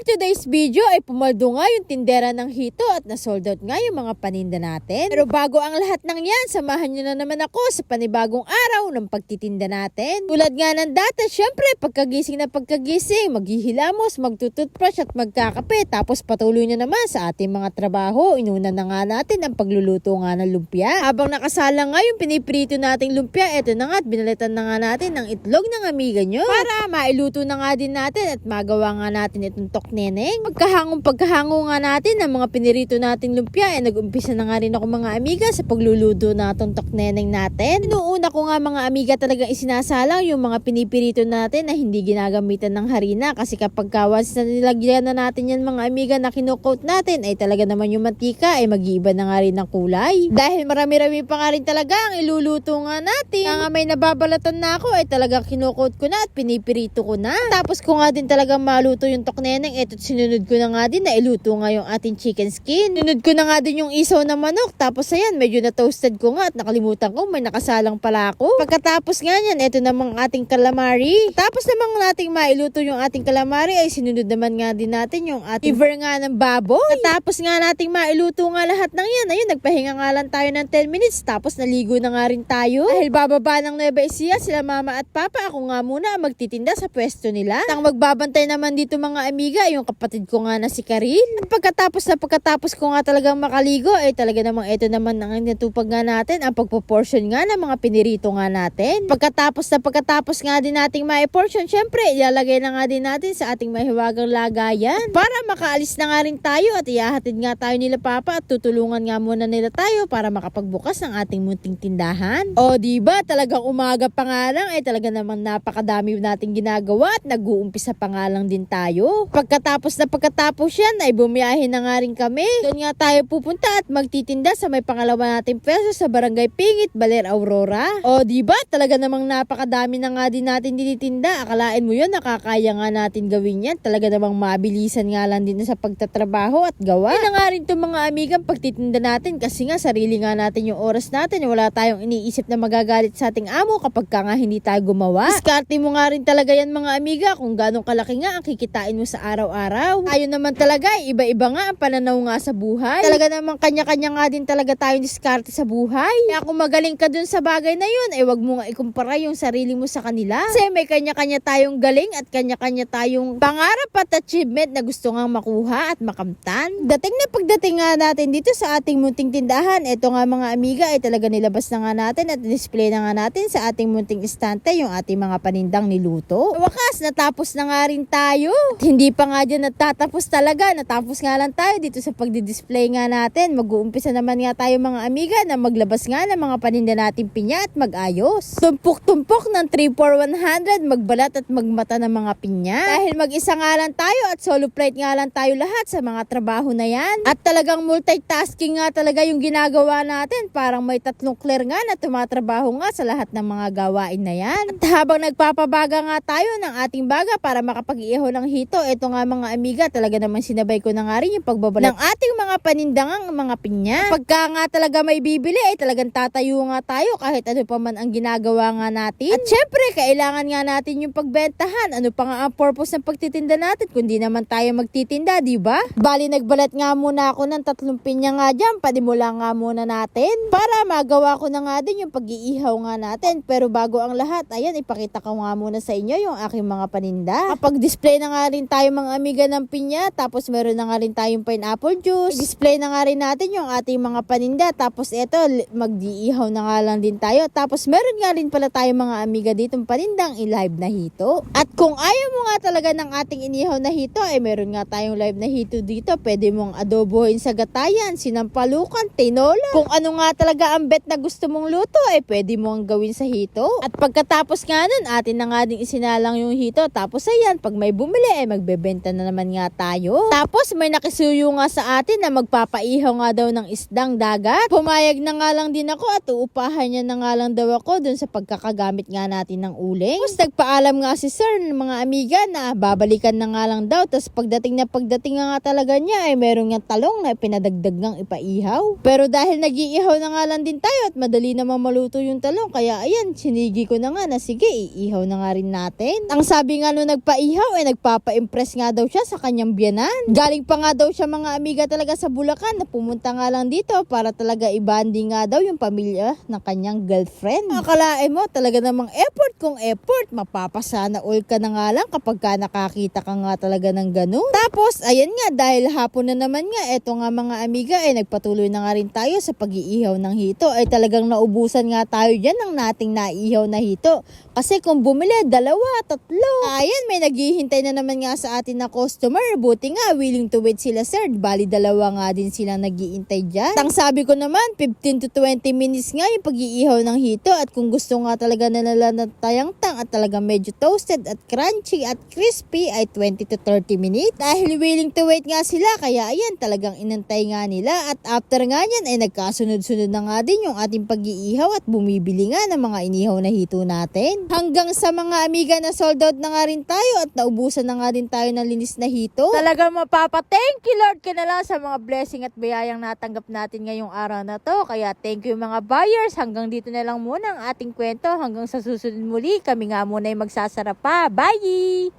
today's video ay pumaldo nga yung tindera ng hito at nasold out nga yung mga paninda natin. Pero bago ang lahat ng yan, samahan nyo na naman ako sa panibagong araw ng pagtitinda natin. Tulad nga ng dati, syempre pagkagising na pagkagising, maghihilamos, magtututbrush at magkakape. Tapos patuloy na naman sa ating mga trabaho. Inuna na nga natin ang pagluluto nga ng lumpia. Habang nakasala nga yung piniprito nating lumpia, eto na nga at binalitan na nga natin ng itlog ng amiga nyo. Para mailuto na nga din natin at magawa nga natin itong tokneneng. Pagkahangong pagkahango nga natin ng mga pinirito nating lumpia, eh nag-umpisa na nga rin ako mga amiga sa pagluluto na itong tokneneng natin. Noong ko nga mga amiga talagang isinasalang yung mga pinipirito natin na hindi ginagamitan ng harina kasi kapag kawas na nilagyan na natin yan mga amiga na kinukoat natin ay talaga naman yung mantika ay mag-iiba na nga rin ng kulay. Dahil marami-rami pa nga rin talaga ang iluluto nga natin. Kaya nga may nababalatan na ako ay talagang kinukoat ko na at pinipirito ko na. Tapos ko nga din talagang maluto yung tokneneng eto sinunod ko na nga din na iluto nga yung ating chicken skin. Sinunod ko na nga din yung isaw na manok. Tapos ayan, medyo na-toasted ko nga at nakalimutan ko may nakasalang pala ako. Pagkatapos nga yan, eto namang ating calamari. Tapos namang nating mailuto yung ating calamari ay sinunod naman nga din natin yung ating liver nga ng baboy. Tapos nga nating mailuto nga lahat ng yan. Ayun, nagpahinga nga lang tayo ng 10 minutes. Tapos naligo na nga rin tayo. Dahil bababa ng Nueva Ecija, sila mama at papa. Ako nga muna magtitinda sa pwesto nila. Ang magbabantay naman dito mga amiga, yung kapatid ko nga na si Karin. At pagkatapos na pagkatapos ko nga talagang makaligo, ay talaga namang ito naman ang natupag nga natin, ang pagpo-portion nga ng mga pinirito nga natin. Pagkatapos na pagkatapos nga din nating ma-portion, syempre, ilalagay na nga din natin sa ating mahiwagang lagayan. Para makaalis na nga rin tayo at ihahatid nga tayo nila papa at tutulungan nga muna nila tayo para makapagbukas ng ating munting tindahan. O di ba talagang umaga pa nga lang ay talaga namang napakadami nating ginagawa at nag-uumpisa pa nga lang din tayo. Pagkatapos na pagkatapos yan ay bumiyahin na nga rin kami. Doon nga tayo pupunta at magtitinda sa may pangalawa nating pwesto sa Barangay Pingit, Baler Aurora. O di ba talaga namang napakadami na nga din natin dinitinda. Akalain mo yun nakakaya nga natin gawin yan. Talaga namang mabilisan nga lang din sa pagtatrabaho at gawa. Yan na nga rin itong mga amigang pagtitinda natin kasi nga sarili nga natin yung oras natin. Wala tayong iniisip na magagalit sa ating amo kapag ka nga hindi tayo gumawa. Diskarte mo nga rin talaga yan mga amiga kung ganong kalaki nga ang kikitain mo sa araw-araw. Tayo naman talaga, iba-iba nga ang pananaw nga sa buhay. Talaga namang kanya-kanya nga din talaga tayo diskarte sa buhay. Kaya kung magaling ka dun sa bagay na yun, eh wag mo nga ikumpara yung sarili mo sa kanila. Kasi may kanya-kanya tayong galing at kanya-kanya tayong pangarap at achievement na gusto nga makuha at makamtan. Dating na pagdating nga natin dito sa ating munting tindahan, eto nga mga amiga ay talaga nilabas na nga natin at display na nga natin sa ating munting istante yung ating mga panindang niluto. Wakas, natapos na nga rin tayo. At hindi pa nga dyan natatapos talaga. Natapos nga lang tayo dito sa pagdi-display nga natin. Mag-uumpisa naman nga tayo mga amiga na maglabas nga ng mga paninda natin pinya at mag-ayos. Tumpok-tumpok ng 3-4-100, magbalat at magmata ng mga pinya. Dahil mag-isa nga lang tayo at solo plate nga lang tayo lahat sa mga trabaho na yan. At talagang multitasking nga talaga yung ginagawa natin. Parang may tatlong clear nga na tumatrabaho nga sa lahat ng mga gawain na yan. At habang nagpapabaga nga tayo ng ating baga para makapag-iiho ng hito, ito nga mga amiga, talaga naman sinabay ko na nga rin yung pagbabalat ng ating mga panindangang mga pinya. Pagka nga talaga may bibili, ay talagang tatayo nga tayo kahit ano pa man ang ginagawa nga natin. At syempre, kailangan nga natin yung pagbentahan. Ano pa nga ang purpose ng pagtitinda natin kundi naman tayo magtitinda, di ba? Bali, nagbalat nga muna ako ng tatlong pinya nga dyan. Padimula nga muna natin para magawa ko na nga din yung pag-iihaw nga natin. Pero bago ang lahat, ayan, ipakita ko nga muna sa inyo yung aking mga paninda. Kapag display na nga rin tayo mga amiga ng pinya, tapos meron na nga rin tayong pineapple juice. Display na nga rin natin yung ating mga paninda. Tapos eto, mag-iihaw na nga lang din tayo. Tapos meron nga rin pala tayo mga amiga ditong panindang i-live na hito. At kung ayaw mo nga talaga ng ating inihaw na hito, eh meron nga tayong live na hito dito. Pwede mong adobohin sa gatayan, sinampalukan, tinola. Kung ano nga talaga ang bet na gusto mong luto, eh pwede mong gawin sa hito. At pagkatapos nga nun, atin na nga ding isinalang yung hito. Tapos ayan, pag may bumili, eh magbebenta na naman nga tayo. Tapos may nakisuyo nga sa atin na magpapaihaw nga daw ng isdang dagat. Pumayag na nga lang din ako at uupahan niya na nga lang daw ako dun sa pagkakagamit nga natin ng uling. Tapos nagpaalam nga si sir ng mga amiga na babalikan na nga lang daw. Tapos pagdating na pagdating nga, nga talaga niya ay meron nga talong na pinadagdag ng ipaihaw. Pero dahil nag-iihaw na nga lang din tayo at madali namang maluto yung talong kaya ayan, sinigi ko na nga na sige, iihaw na nga rin natin. Ang sabi nga nung nagpaihaw ay nagpapa-impress nga nga daw siya sa kanyang biyanan. Galing pa nga daw siya mga amiga talaga sa Bulacan na pumunta nga lang dito para talaga ibanding nga daw yung pamilya ng kanyang girlfriend. Akalain mo talaga namang effort kung effort. Mapapasana all ka na nga lang kapag ka nakakita ka nga talaga ng ganun. Tapos ayan nga dahil hapon na naman nga eto nga mga amiga ay nagpatuloy na nga rin tayo sa pag-iihaw ng hito ay talagang naubusan nga tayo dyan ng nating naiihaw na hito. Kasi kung bumili, dalawa, tatlo. Ayan, may naghihintay na naman nga sa atin na customer. Buti nga, willing to wait sila sir. Bali, dalawa nga din sila naghihintay dyan. Tang sabi ko naman, 15 to 20 minutes nga yung pag-iihaw ng hito. At kung gusto nga talaga na nila ng tayang-tang at talaga medyo toasted at crunchy at crispy ay 20 to 30 minutes. Dahil willing to wait nga sila, kaya ayan, talagang inantay nga nila. At after nga yan, ay nagkasunod-sunod na nga din yung ating pag-iihaw at bumibili nga ng mga inihaw na hito natin. Hanggang sa mga amiga na sold out na nga rin tayo at naubusan na nga din tayo ng linis na hito. Talaga mapapa-thank you Lord ka na lang sa mga blessing at biyayang natanggap natin ngayong araw na to. Kaya thank you mga buyers. Hanggang dito na lang muna ang ating kwento. Hanggang sa susunod muli, kami nga muna ay magsasara pa. Bye!